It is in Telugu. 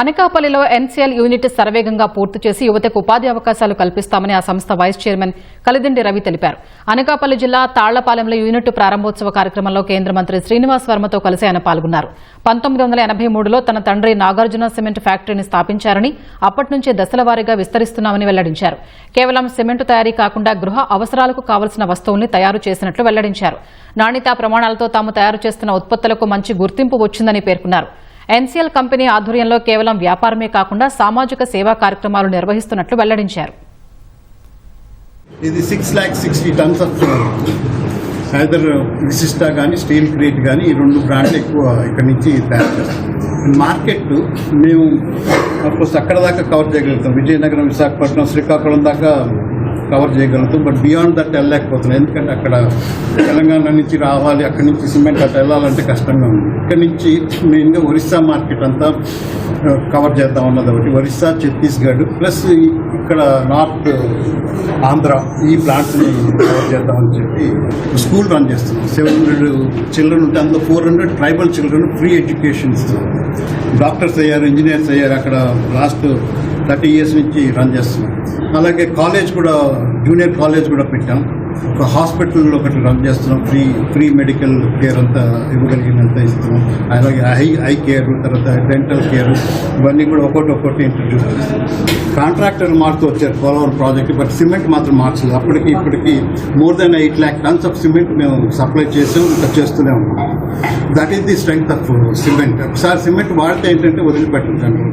అనకాపల్లిలో ఎన్సీఎల్ యూనిట్ శరవేగంగా పూర్తి చేసి యువతకు ఉపాధి అవకాశాలు కల్పిస్తామని ఆ సంస్థ వైస్ చైర్మన్ కలిదిండి రవి తెలిపారు. అనకాపల్లి జిల్లా తాళ్ళపాలెంలో యూనిట్ ప్రారంభోత్సవ కార్యక్రమంలో కేంద్ర మంత్రి శ్రీనివాస్ వర్మతో కలిసి ఆయన పాల్గొన్నారు. పంతొమ్మిది వందల ఎనభై మూడులో తన తండ్రి నాగార్జున సిమెంట్ ఫ్యాక్టరీని స్థాపించారని అప్పటి నుంచి దశల వారీగా విస్తరిస్తున్నామని వెల్లడించారు. కేవలం సిమెంట్ తయారీ కాకుండా గృహ అవసరాలకు కావలసిన వస్తువుల్ని తయారు చేసినట్లు వెల్లడించారు. నాణ్యతా ప్రమాణాలతో తాము తయారు చేస్తున్న ఉత్పత్తులకు మంచి గుర్తింపు వచ్చిందని పేర్కొన్నారు. ఎన్సీఎల్ కంపెనీ ఆధ్వర్యంలో కేవలం వ్యాపారమే కాకుండా సామాజిక సేవా కార్యక్రమాలు నిర్వహిస్తున్నట్లు వెల్లడించారు. ఇది six lakh sixty tons of either విశిష్ట కానీ స్టీల్ క్రేట్ కానీ ఈ రెండు బ్రాండ్లు ఎక్కువ ఇక్కడ నుంచి తయారు చేస్తాం మార్కెట్ మేము అక్కడ దాకా కవర్ చేయగలుగుతాం. విజయనగరం విశాఖపట్నం శ్రీకాకుళం దాకా కవర్ చేయగలుగుతాం బట్ బియాండ్ దట్ వెళ్ళలేకపోతున్నాం. ఎందుకంటే అక్కడ తెలంగాణ నుంచి రావాలి అక్కడి నుంచి సిమెంట్ అట్లా వెళ్ళాలంటే కష్టంగా ఉంది. ఇక్కడ నుంచి మెయిన్గా ఒరిస్సా మార్కెట్ అంతా కవర్ చేద్దాం అన్నది ఒకటి. ఒరిస్సా ఛత్తీస్గఢ్ ప్లస్ ఇక్కడ నార్త్ ఆంధ్ర ఈ ప్లాంట్స్ని కవర్ చేద్దామని చెప్పి స్కూల్ రన్ చేస్తున్నాం. సెవెన్ హండ్రెడ్ చిల్డ్రన్ ఉంటే అందులో four hundred tribal children free education doctors అయ్యారు ఇంజనీర్స్ అయ్యారు అక్కడ లాస్ట్ థర్టీ ఇయర్స్ నుంచి రన్ చేస్తున్నాం. అలాగే కాలేజ్ కూడా జూనియర్ కాలేజ్ కూడా పెట్టాం. ఒక హాస్పిటల్ ఒకటి రన్ చేస్తున్నాం. ఫ్రీ ఫ్రీ మెడికల్ కేర్ అంతా ఇవ్వగలిగినంత ఇస్తున్నాం. అలాగే ఐ ఐ కేర్ తర్వాత డెంటల్ కేర్ ఇవన్నీ కూడా ఒక్కొక్కటి ఒక్కొక్కటి ఇంట్రడ్యూస్ చేస్తాం కాంట్రాక్టర్ మారుతూ వచ్చారు పోలవరం ప్రాజెక్ట్ బట్ సిమెంట్ మాత్రం మార్చలేదు. అప్పటికి ఇప్పటికి more than eight lakh tons of cement మేము సప్లై చేసాం ఇంకా చేస్తూనే ఉన్నాం. That is the strength of cement ఒకసారి సిమెంట్ వాడితే ఏంటంటే వదిలిపెట్టండి